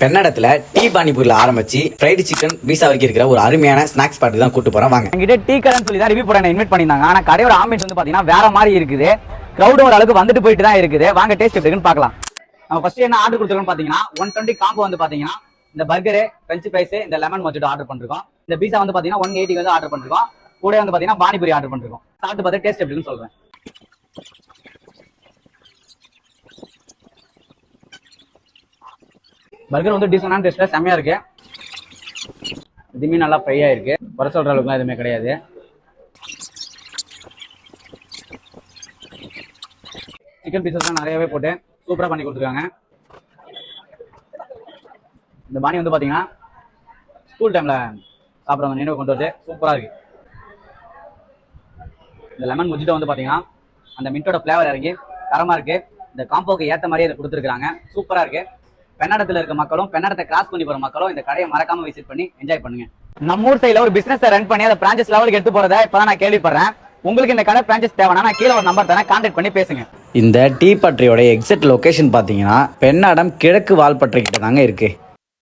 பெண்ணடத்துல tea பானிபூரியில் ஆரம்பிச்சு fried chicken pizza வரைக்கும் இருக்கிற ஒரு அருமையான ஸ்நாக்ஸ் பார்ட்டி தான் கூட்டு போறேன் வாங்க. என்கிட்ட டீ கடைன்னு சொல்லி தான் ரிவ்யூ போட இன்வைட் பண்ணியிருந்தாங்க. ஆனா கடையோட ஆம்பியன்ஸ் வந்து பாத்தீங்கன்னா வேற மாதிரி இருக்குது. கிரௌட் ஒரு அளவுக்கு வந்துட்டு போயிட்டு தான் இருக்குது. வாங்க டேஸ்ட் எப்படி இருக்குன்னு பார்க்கலாம். நம்ம ஃபர்ஸ்ட் என்ன ஆர்டர் கொடுத்துருக்கோம் பாத்தீங்கன்னா ஒன் டுவெண்ட்டி காம்போ வந்து பாத்தீங்கன்னா இந்த பர்கரு ஃப்ரெஞ்ச் ஃப்ரைஸ் இந்த லெமன் மொஜிட்டோ ஆர்டர் பண்ணிருக்கோம். இந்த பீஸா வந்து பாத்தீங்கன்னா ஒன் எயிட்டி வந்து ஆர்டர் பண்ணிருக்கோம். கூட வந்து பாத்தீங்கன்னா பானிபூரி ஆர்டர் பண்ணிருக்கோம். சாப்பிட்டு பார்த்து டேஸ்ட் எப்படின்னு சொல்றேன். பர்கர் வந்து டீசெண்டான டேஸ்ட்டில் செம்மையாக இருக்கு. இதுவுமே நல்லா ஃப்ரை இருக்கு குறை சொல்ற அளவுக்குலாம் எதுவுமே கிடையாது. சிக்கன் பீசஸ்லாம் நிறையவே போட்டு சூப்பராக பண்ணி கொடுத்துருக்காங்க. இந்த பாணி வந்து பார்த்தீங்கன்னா ஸ்கூல் டைமில் சாப்பிட்றவங்க நினைவு கொண்டு வந்து சூப்பராக இருக்கு. இந்த லெமன் முஜிட்டோ வந்து பார்த்தீங்கன்னா அந்த மின்ட்டோட ஃப்ளேவர் இறங்கி தரமாக இருக்கு. இந்த காம்போக்கு ஏற்ற மாதிரியே இதை கொடுத்துருக்காங்க சூப்பராக இருக்கு. பெண்ணடத்துல இருக்க மக்களும் பெண்ணடத்தை கிராஸ் பண்ணி போகிற மக்களும் இந்த கடையை மறக்காம விசிட் பண்ணி என்ஜாய் பண்ணுங்க. நம்ம ஊர் சைடில் ஒரு பிசினஸ் ரன் பண்ணி அதை பிரான்ச்சஸ் லெவலுக்கு எடுத்து போறதை இப்பதான் நான் கேள்விப்படுறேன். உங்களுக்கு இந்த கடை பிரான்ச்சஸ் தேவைன்னா நான் கீழே ஒரு நம்பர் தரேன் கான்டாக்ட் பண்ணி பேசுங்க. இந்த டீ பட்டறையோட எக்ஸிட் லொகேஷன் பார்த்தீங்கன்னா பெண்ணாடம் கிழக்கு வால்பற்றை கிட்ட தாங்க இருக்கு.